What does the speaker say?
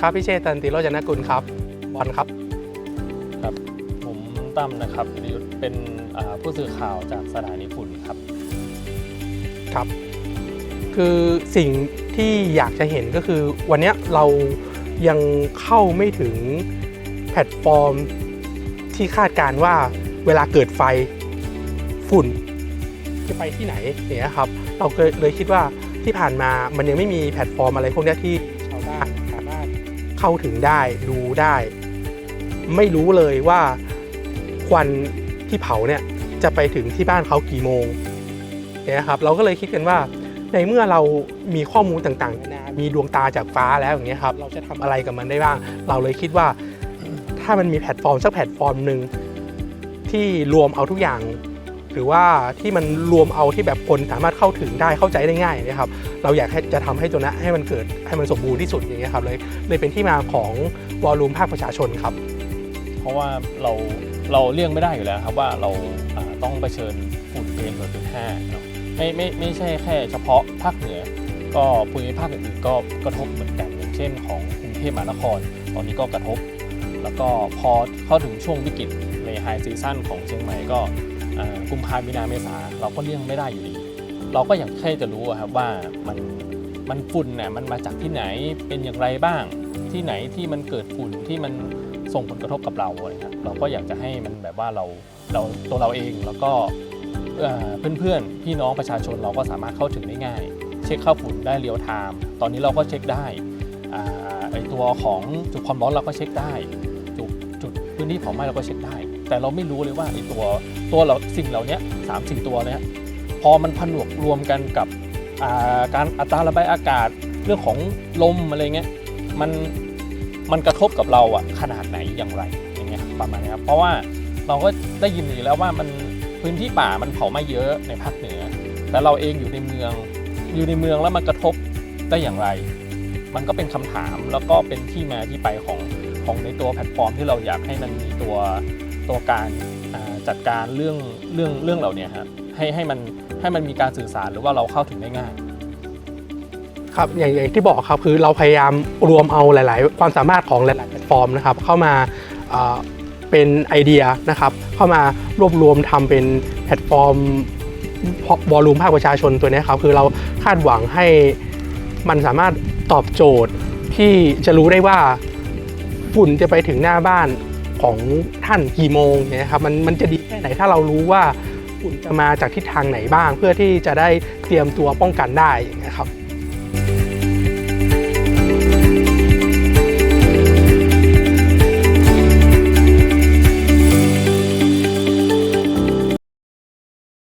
ครับพี่เชษตันติโรจนกุลครับบอลครับครับ ผมตั้มนะครับพิรยุทธ์เป็นอ่าผู้สื่อข่าวจากสถานีฝุ่นครับครับ คือสิ่งที่อยากจะเห็นก็คือ วันเนี้ยเรายังเข้าไม่ถึงแพลตฟอร์มที่คาดการณ์ว่าเวลาเกิดไฟฝุ่นจะไปที่ไหนอย่างเงี้ยครับ เราเคยเลยคิดว่าที่ผ่านมามันยังไม่มีแพลตฟอร์มอะไรพวกเนี้ยที่ เข้าถึงได้ดูได้ ไม่รู้เลยว่าควันที่เผาเนี่ยจะไปถึงที่บ้านเขากี่โมงเนี่ยครับเราก็เลยคิดกันว่า ในเมื่อเรามีข้อมูลต่างๆนานามีดวงตาจากฟ้าแล้วอย่างเงี้ยครับเราจะทำอะไรกับมันได้บ้าง เราเลยคิดว่า ถ้ามันมีแพลตฟอร์มสักแพลตฟอร์มหนึ่งที่รวมเอาทุกอย่าง หรือว่าที่มันรวมเอาที่แบบคนสามารถเข้าถึงได้เข้าใจได้ง่ายนะครับเราอยากให้จะทำให้ตัวนี้ให้มันเกิดให้มันสมบูรณ์ที่สุดอย่างเงี้ยครับเลยเลยเป็นที่มาของวอลลุ่มภาคประชาชนครับ เพราะว่าเราเราเลี่ยงไม่ได้อยู่แล้วครับว่าเราต้องเผชิญฝุ่น PM 2.5เนาะไม่ไม่ไม่ใช่แค่เฉพาะภาคเหนือ ก็ภูมิภาคอื่นๆก็กระทบเหมือนกันอย่างเช่น ของกรุงเทพมหานคร ตอนนี้ก็กระทบ แล้วก็พอเข้าถึงช่วงวิกฤตในไฮซีซั่นของเชียงใหม่ก็ กุมภาพันธ์มีนาเมษาเราก็เลี่ยงไม่ได้อยู่ดี เราก็อยากแค่จะรู้ครับว่ามันมันฝุ่นเนี่ยมันมาจากที่ไหนเป็นอย่างไรบ้าง ที่ไหนที่มันเกิดฝุ่นที่มันส่งผลกระทบกับเราอะไรครับเราก็อยากจะให้มันแบบว่าเราเราตัวเราเองแล้วก็เอ่อเพื่อนๆ พี่น้องประชาชนเราก็สามารถเข้าถึงได้ง่าย เช็คค่าฝุ่นได้เรียลไทม์ตอนนี้เราก็เช็คได้ไอตัวของจุดความร้อนเราก็เช็คได้ พื้นที่เผาไหม้เราก็เช็คได้ แต่เราไม่รู้เลยว่าไอตัวตัวเราสิ่งเหล่านี้สามสิ่ตัวเนี้ยพอมันผนวกรวมกันกับาการอัตราระบายอากาศเรื่องของลมอะไรเงี้ยมันมันกระทบกับเราอะขนาดไหนอย่างไรอย่างเงี้ยประมาณนี้ครับเพราะว่าเราก็ได้ยินอยู่แล้วว่ามันพื้นที่ป่ามันเผาไหม้เยอะในภาคเหนือ แต่เราเองอยู่ในเมือง อยู่ในเมืองแล้วมันกระทบได้อย่างไร มันก็เป็นคำถามแล้วก็เป็นที่มาที่ไปของ ของในตัวแพลตฟอร์มที่เราอยากให้มันมีตัวตัวการจัดการเรื่องเรื่องเรื่องเหล่านี้ครับให้ให้มันให้มันมีการสื่อสารหรือว่าเราเข้าถึงได้ง่ายครับอย่างอย่างที่บอกครับคือเราพยายามรวมเอาหลาย ๆ ความสามารถของหลาย ๆ แพลตฟอร์มนะครับ เข้ามาเป็นไอเดียนะครับ เข้ามารวบรวมทำเป็นแพลตฟอร์มวอลลุ่มภาคประชาชนตัวนี้ครับคือเราคาดหวังให้มันสามารถตอบโจทย์ที่จะรู้ได้ว่า ฝุ่นจะไปถึงหน้าบ้านของท่านกี่โมงเนี่ยครับมันมันจะดีแค่ไหนถ้าเรารู้ว่าฝุ่นจะมาจากทิศทางไหนบ้าง เพื่อที่จะได้เตรียมตัวป้องกันได้นะครับ